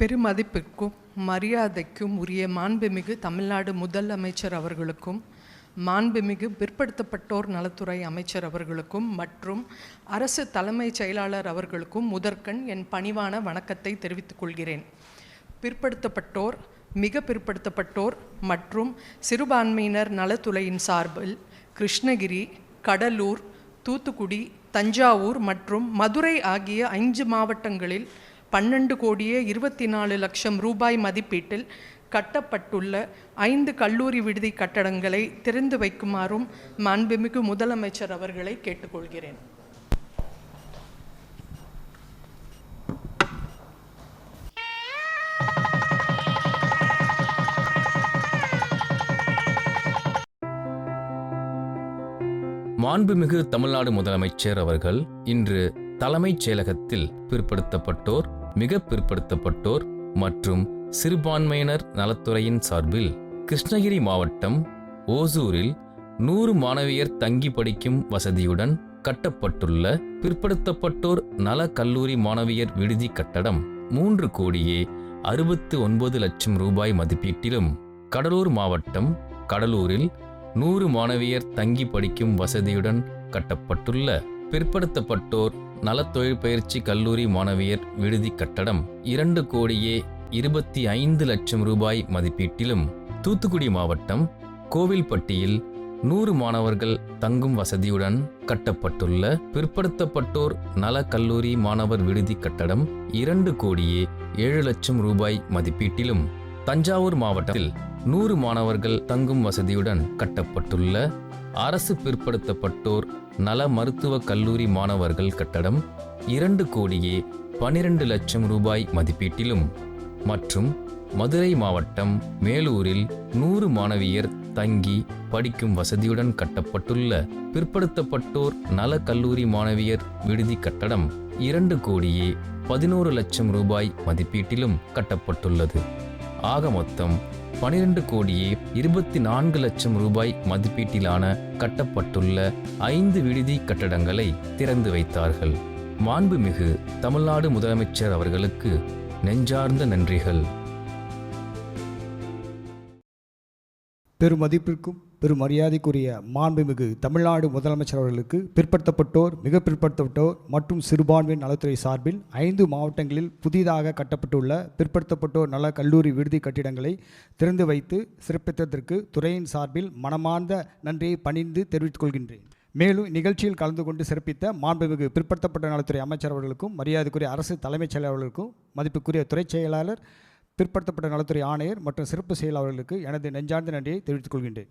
பெருமதிப்பிற்கும் மரியாதைக்கும் உரிய மாண்புமிகு தமிழ்நாடு முதலமைச்சர் அவர்களுக்கும் மாண்புமிகு பிற்படுத்தப்பட்டோர் நலத்துறை அமைச்சர் அவர்களுக்கும் மற்றும் அரசு தலைமைச் செயலாளர் அவர்களுக்கும் முதற்கண் என் பணிவான வணக்கத்தை தெரிவித்துக் கொள்கிறேன். பிற்படுத்தப்பட்டோர் மிக பிற்படுத்தப்பட்டோர் மற்றும் சிறுபான்மையினர் நலத்துறையின் சார்பில் கிருஷ்ணகிரி கடலூர் தூத்துக்குடி தஞ்சாவூர் மற்றும் மதுரை ஆகிய ஐந்து மாவட்டங்களில் பன்னெண்டு கோடியே இருபத்தி நாலு லட்சம் ரூபாய் மதிப்பீட்டில் கட்டப்பட்டுள்ள ஐந்து கல்லூரி விடுதி கட்டடங்களை திறந்து வைக்குமாறும் மாண்புமிகு முதலமைச்சர் அவர்களை கேட்டுக்கொள்கிறேன். மாண்புமிகு தமிழ்நாடு முதலமைச்சர் அவர்கள் இன்று தலைமைச் செயலகத்தில் பிற்படுத்தப்பட்டோர் மிக பிற்படுத்தப்பட்டோர் மற்றும் சிறுபான்மையினர் நலத்துறையின் சார்பில் கிருஷ்ணகிரி மாவட்டம் ஓசூரில் நூறு மாணவியர் தங்கி படிக்கும் வசதியுடன் கட்டப்பட்டுள்ள பிற்படுத்தப்பட்டோர் நல கல்லூரி மாணவியர் விடுதி கட்டடம் மூன்று கோடியே அறுபத்து ஒன்பது லட்சம் ரூபாய் மதிப்பீட்டிலும் கடலூர் மாவட்டம் கடலூரில் நூறு மாணவியர் தங்கி படிக்கும் வசதியுடன் கட்டப்பட்டுள்ள பிற்படுத்தப்பட்டோர் நல தொழிற்பயிற்சி கல்லூரி மாணவியர் விடுதி கட்டடம் இரண்டு கோடியே இருபத்தி ஐந்து லட்சம் ரூபாய் மதிப்பீட்டிலும் தூத்துக்குடி மாவட்டம் கோவில்பட்டியில் நூறு மாணவர்கள் தங்கும் வசதியுடன் கட்டப்பட்டுள்ள பிற்படுத்தப்பட்டோர் நல கல்லூரி மாணவர் விடுதி கட்டடம் இரண்டு கோடியே ஏழு லட்சம் ரூபாய் மதிப்பீட்டிலும் தஞ்சாவூர் மாவட்டத்தில் நூறு மாணவர்கள் தங்கும் வசதியுடன் கட்டப்பட்டுள்ள அரசு பிற்படுத்தப்பட்டோர் நல மருத்துவ கல்லூரி மாணவர்கள் கட்டடம் இரண்டு கோடியே பனிரெண்டு லட்சம் ரூபாய் மதிப்பீட்டிலும் மற்றும் மதுரை மாவட்டம் மேலூரில் நூறு மாணவியர் தங்கி படிக்கும் வசதியுடன் கட்டப்பட்டுள்ள பிற்படுத்தப்பட்டோர் நல கல்லூரி மாணவியர் விடுதி கட்டடம் இரண்டு கோடியே பதினோரு லட்சம் ரூபாய் மதிப்பீட்டிலும் கட்டப்பட்டுள்ளது. ஆக மொத்தம் பனிரெண்டு கோடியே இருபத்தி நான்கு லட்சம் ரூபாய் மதிப்பீட்டிலான கட்டப்பட்டுள்ள ஐந்து விடுதி கட்டடங்களை திறந்து வைத்தார்கள். மாண்புமிகு தமிழ்நாடு முதலமைச்சர் அவர்களுக்கு நெஞ்சார்ந்த நன்றிகள். பெருமதிப்பிற்கும் பெரும் மரியாதைக்குரிய மாண்புமிகு தமிழ்நாடு முதலமைச்சர் அவர்களுக்கு பிற்படுத்தப்பட்டோர் மிக பிற்படுத்தப்பட்டோர் மற்றும் சிறுபான்மையின் நலத்துறை சார்பில் ஐந்து மாவட்டங்களில் புதிதாக கட்டப்பட்டுள்ள பிற்படுத்தப்பட்டோர் நல கல்லூரி விடுதி கட்டிடங்களை திறந்து வைத்து சிறப்பித்ததற்கு துறையின் சார்பில் மனமார்ந்த நன்றியை பணிந்து தெரிவித்துக் கொள்கின்றேன். மேலும் நிகழ்ச்சியில் கலந்து கொண்டு சிறப்பித்த மாண்புமிகு பிற்படுத்தப்பட்ட நலத்துறை அமைச்சர் அவர்களுக்கும் மரியாதைக்குரிய அரசு தலைமைச் செயலாளர்களுக்கும் மதிப்புக்குரிய துறைச் செயலாளர் பிற்படுத்தப்பட்ட நலத்துறை ஆணையர் மற்றும் சிறப்பு செயலாளர்களுக்கு எனது நெஞ்சார்ந்த நன்றியை தெரிவித்துக் கொள்கின்றேன்.